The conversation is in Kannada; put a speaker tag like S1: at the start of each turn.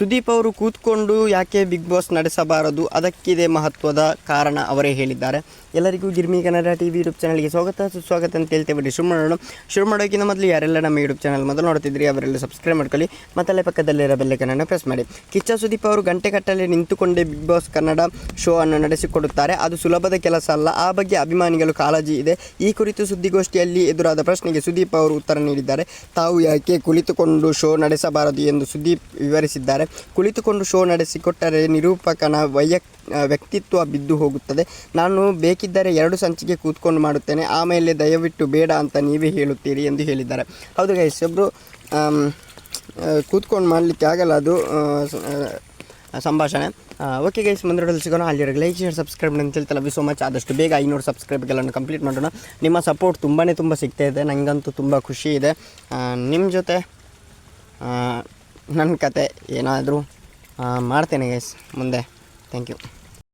S1: ಸುದೀಪ್ ಅವರು ಕೂತ್ಕೊಂಡು ಯಾಕೆ ಬಿಗ್ ಬಾಸ್ ನಡೆಸಬಾರದು? ಅದಕ್ಕಿದೆ ಮಹತ್ವದ ಕಾರಣ ಅವರೇ ಹೇಳಿದ್ದಾರೆ. ಎಲ್ಲರಿಗೂ Girmi Kannada T V YouTube ಚಾನಲ್ಗೆ ಸ್ವಾಗತ. ಸುಸ್ವಾಗತ ಅಂತ ಹೇಳ್ತೇವೆ ಶುರು ಮಾಡೋಣ ಶುರು ಮಾಡೋಕ್ಕಿಂತ ಮೊದಲು ಯಾರೆಲ್ಲ ನಮ್ಮ ಯೂಟ್ಯೂಬ್ ಚಾನಲ್ ಮೊದಲು ನೋಡ್ತಿದ್ರಿ, ಅವರೆಲ್ಲ ಸಬ್ಸ್ಕ್ರೈಬ್ ಮಾಡ್ಕೊಳ್ಳಿ. ಮತ್ತಲ್ಲೇ ಪಕ್ಕದಲ್ಲಿರೋ ಬೆಲ್ಲೈಕನನ್ನು ಪ್ರೆಸ್ ಮಾಡಿ. ಕಿಚ್ಚ ಸುದೀಪ್ ಅವರು ಗಂಟೆಗಟ್ಟಲೆ ನಿಂತುಕೊಂಡೇ ಬಿಗ್ ಬಾಸ್ ಕನ್ನಡ ಶೋ ಅನ್ನು ನಡೆಸಿಕೊಡುತ್ತಾರೆ. ಅದು ಸುಲಭದ ಕೆಲಸ ಅಲ್ಲ. ಆ ಬಗ್ಗೆ ಅಭಿಮಾನಿಗಳು ಕಾಳಜಿ ಇದೆ. ಈ ಕುರಿತು ಸುದ್ದಿಗೋಷ್ಠಿಯಲ್ಲಿ ಎದುರಾದ ಪ್ರಶ್ನೆಗೆ ಸುದೀಪ್ ಅವರು ಉತ್ತರ ನೀಡಿದ್ದಾರೆ. ತಾವು ಯಾಕೆ ಕುಳಿತುಕೊಂಡು ಶೋ ನಡೆಸಬಾರದು ಎಂದು ಸುದೀಪ್ ವಿವರಿಸಿದ್ದಾರೆ. ಕುಳಿತುಕೊಂಡು ಶೋ ನಡೆಸಿಕೊಟ್ಟರೆ ನಿರೂಪಕನ ವೈಯಕ್ ವ್ಯಕ್ತಿತ್ವ ಬಿದ್ದು ಹೋಗುತ್ತದೆ. ನಾನು ಬೇಕಿದ್ದರೆ ಎರಡು ಸಂಚಿಕೆ ಕೂತ್ಕೊಂಡು ಮಾಡುತ್ತೇನೆ. ಆಮೇಲೆ ದಯವಿಟ್ಟು ಬೇಡ ಅಂತ ನೀವೇ ಹೇಳುತ್ತೀರಿ ಎಂದು ಹೇಳಿದ್ದಾರೆ. ಹೌದು ಗೈಸ್ ಒಬ್ಬರು ಕೂತ್ಕೊಂಡು ಮಾಡಲಿಕ್ಕೆ ಆಗಲ್ಲ ಅದು ಸಂಭಾಷಣೆ. ಓಕೆ ಗೈಸ್ ಮುಂದೆ ನೋಡಲು ಸಿಗೋಣ. ಅಲ್ಲಿವರೆಗೆ ಲೈಕ್ ಶೇರ್ ಸಬ್ಸ್ಕ್ರೈಬ್ ಅಂತ ಹೇಳ್ತಲ್ಲ. ವಿ ಸೋ ಮಚ್ ಆದಷ್ಟು ಬೇಗ ಐನೂರು ಸಬ್ಸ್ಕ್ರೈಬ್ಗಳನ್ನು ಕಂಪ್ಲೀಟ್ ಮಾಡೋಣ. ನಿಮ್ಮ ಸಪೋರ್ಟ್ ತುಂಬಾ ತುಂಬ ಸಿಗ್ತಾ ಇದೆ. ನನಗಂತೂ ತುಂಬ ಖುಷಿ ಇದೆ. ನಿಮ್ಮ ಜೊತೆ ನನ್ನ ಕತೆ ಏನಾದರೂ ಮಾಡ್ತೇನೆ ಗೈಸ್ ಮುಂದೆ. Thank you